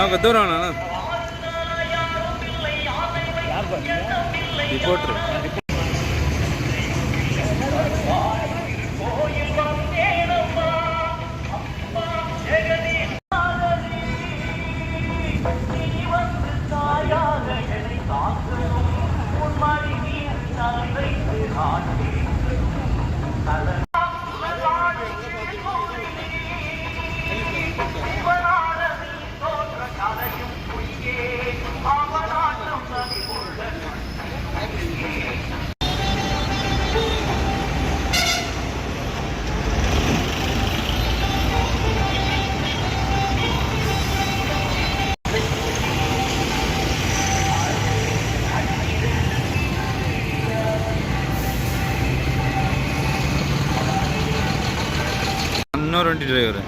கொஞ்சம் தூரம் வேணா ரிப்போர்ட்ரு ಇನ್ನೂರು ಡ್ರೈವರ್